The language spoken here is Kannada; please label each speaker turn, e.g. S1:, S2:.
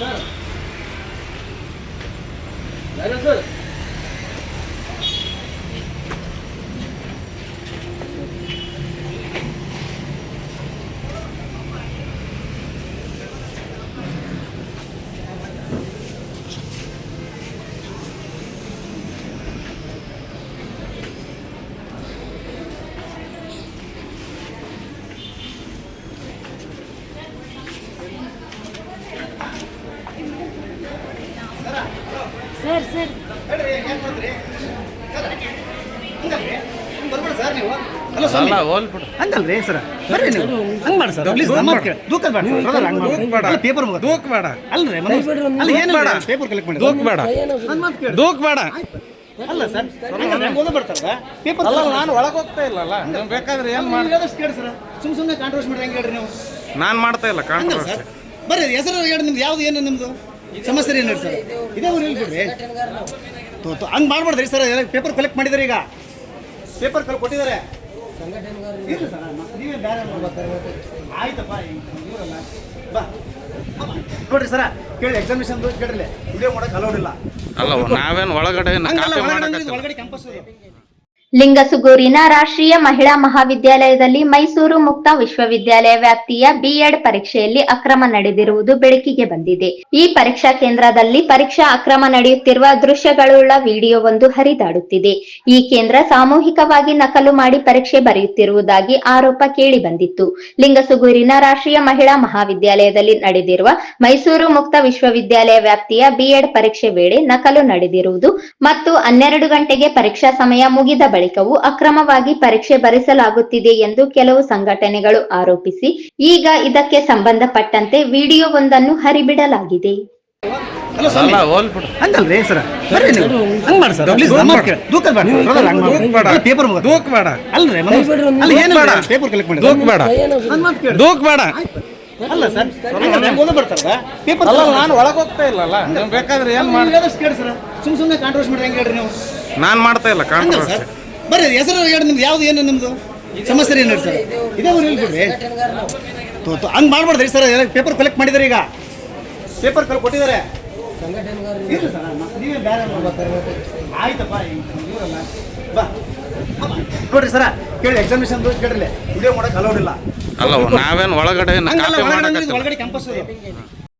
S1: ಯಾರು ಸರ್
S2: ಸರ್ ಸರ್
S1: ಸರ್. ಅಲ್ಲ ಸ್ವಾಮಿ.
S3: ಅಲ್ಲ ಹೋಲ್ಬಿಡು
S1: ಹಂಗಲ್ರಿ ಸರ್? ಬರ್ರಿ ನೀವು. ಹಂಗ್ ಮಾಡಿ ಸರ್. ಪ್ಲೀಸ್ ನಮ್ಮ ಮಾತು ಕೇಳಿ ದೂಕದ್ ಬೇಡ ಬ್ರದರ್ ಹಂಗ್ ಮಾಡಿ
S3: ಬೇಡ.
S1: ಅಲ್ಲ ಪೇಪರ್ ಮುಗ
S3: ದೂಕ್ ಬೇಡ.
S1: ಅಲ್ರಿ ಮನೋಜ್ ಏನು ಬೇಡ ಪೇಪರ್ ಕಲೆಕ್ಟ್ ಮಾಡಿ
S3: ದೂಕ್ ಬೇಡ.
S1: ನನ್ನ ಕೇಳಿ.
S3: ದೂಕ್ ಬೇಡ.
S1: ಅಲ್ಲ ಸರ್ ಹಂಗಲ್ರಿ ಹಂಗ್ ಓದೋ ಬರ್ತಾರ ಪೇಪರ್
S3: ಅಲ್ಲ ನಾನು ಒಳಗೆ ಹೋಗ್ತಾ ಇಲ್ಲಲ್ಲ. ನೀವು ಬೇಕಾದ್ರೆ ಏನು ಮಾಡಿ
S1: ಕೇಳಿ ಸರ್. ಸುಮ್ ಸುಮ್ಮನೆ ಮಾಡಿ ಹೆಂಗೆ ಹೇಳ್ರಿ ನೀವು?
S3: ನಾನು ಮಾಡ್ತಾ ಇಲ್ಲ
S1: ಬರ್ರಿ ಹೆಸರು ಹೇಳಿ ನಿಮ್ದು ಯಾವ್ದು ಏನು ನಿಮ್ದು? ಸಮಸ್ಯೆ ಏನು ಸರ್. ಇದೇ ಊರು ಹೇಳ್ಬಿಡ್ರಿ ಹಂಗೆ ಮಾಡ್ಬಾರ್ದ್ರಿ ಸರ್. ಪೇಪರ್ ಕಲೆಕ್ಟ್ ಮಾಡಿದಾರೆ ಈಗ. ಪೇಪರ್ ಕಲೆಕ್ಟ್ ಕೊಟ್ಟಿದ್ದಾರೆ. ಸರ್, ನೀವೇ ಬೇರೆ ಆಯ್ತಪ್ಪ ಇವರಲ್ಲ ಬಾ. ಅಮ್ಮ, ನೋಡ್ರಿ ಸರ ಕೇಳಿ ಎಕ್ಸಾಮಿನೇಷನ್ ಕೇಳ್ರಿ ವಿಡಿಯೋ ಮಾಡೋಕೆ ಅಲೌಡ್ ಇಲ್ಲ.
S3: ಅಲ್ಲ ನಾವೇನು ಒಳಗಡೆ
S1: ಒಳಗಡೆ ಕ್ಯಾಂಪಸ್
S2: ಲಿಂಗಸುಗೂರಿನ ರಾಷ್ಟ್ರೀಯ ಮಹಿಳಾ ಮಹಾವಿದ್ಯಾಲಯದಲ್ಲಿ ಮೈಸೂರು ಮುಕ್ತ ವಿಶ್ವವಿದ್ಯಾಲಯ ವ್ಯಾಪ್ತಿಯ ಬಿಎಡ್ ಪರೀಕ್ಷೆಯಲ್ಲಿ ಅಕ್ರಮ ನಡೆದಿರುವುದು ಬೆಳಕಿಗೆ ಬಂದಿದೆ. ಈ ಪರೀಕ್ಷಾ ಕೇಂದ್ರದಲ್ಲಿ ಪರೀಕ್ಷಾ ಅಕ್ರಮ ನಡೆಯುತ್ತಿರುವ ದೃಶ್ಯಗಳುಳ್ಳ ವಿಡಿಯೋವೊಂದು ಹರಿದಾಡುತ್ತಿದೆ. ಈ ಕೇಂದ್ರ ಸಾಮೂಹಿಕವಾಗಿ ನಕಲು ಮಾಡಿ ಪರೀಕ್ಷೆ ಬರೆಯುತ್ತಿರುವುದಾಗಿ ಆರೋಪ ಕೇಳಿಬಂದಿತ್ತು. ಲಿಂಗಸುಗೂರಿನ ರಾಷ್ಟ್ರೀಯ ಮಹಿಳಾ ಮಹಾವಿದ್ಯಾಲಯದಲ್ಲಿ ನಡೆದಿರುವ ಮೈಸೂರು ಮುಕ್ತ ವಿಶ್ವವಿದ್ಯಾಲಯ ವ್ಯಾಪ್ತಿಯ ಬಿಎಡ್ ಪರೀಕ್ಷೆ ವೇಳೆ ನಕಲು ನಡೆದಿರುವುದು ಮತ್ತು ಹನ್ನೆರಡು ಗಂಟೆಗೆ ಪರೀಕ್ಷಾ ಸಮಯ ಮುಗಿದ ಬಳಿಕವೂ ಅಕ್ರಮವಾಗಿ ಪರೀಕ್ಷೆ ಬರೆಸಲಾಗುತ್ತಿದೆ ಎಂದು ಕೆಲವು ಸಂಘಟನೆಗಳು ಆರೋಪಿಸಿ ಈಗ ಇದಕ್ಕೆ ಸಂಬಂಧಪಟ್ಟಂತೆ ವಿಡಿಯೋವೊಂದನ್ನು ಹರಿಬಿಡಲಾಗಿದೆ.
S1: ಅಲ್ಲ ಸರ್ ಪೇಪರ್
S3: ನಾನು ಒಳಗೆ ಹೋಗ್ತಾ ಇಲ್ಲಲ್ಲ. ಬೇಕಾದ್ರೆ ಏನು ಮಾಡಿ
S1: ಕೇಳಿ ಸರ್. ಸುಮ್ ಸುಮ್ಮನೆ ಕಾಂಟ್ರವರ್ಸಿ ಮಾಡಿ ಹೆಂಗೆ ಹೇಳ್ರಿ ನೀವು?
S3: ನಾನು ಮಾಡ್ತಾ ಇಲ್ಲ
S1: ಸರ್. ಬರ್ರಿ ಹೆಸರು ಹೇಳಿ ನಿಮ್ದು ಯಾವ್ದು ಏನು ನಿಮ್ದು? ಸಮಸ್ಯೆ ಏನು ಸರ್ ಇದೇ ಊರು ತೋ ಹಂಗೆ ಮಾಡ್ಬಾರ್ದ್ರಿ ಸರ್ ಪೇಪರ್ ಕಲೆಕ್ಟ್ ಮಾಡಿದಾರೆ ಈಗ. ಪೇಪರ್ ಕಲೆಕ್ಟ್ ಕೊಟ್ಟಿದ್ದಾರೆ ಸರ್ ಮ- ನೀವೇ ಬೇರೆ. ಆಯ್ತಪ್ಪ ಬಾ. ನೋಡ್ರಿ ಸರ ಕೇಳಿ ಎಕ್ಸಾಮಿನೇಷನ್ ಕೇಳ್ರಿ. ವಿಡಿಯೋ ಮಾಡಕ್ ಅಲೌಡ್ ಇಲ್ಲ.
S3: ಅಲ್ಲ ನಾವೇನು ಒಳಗಡೆ
S1: ಒಳಗಡೆ ಕ್ಯಾಂಪಸ್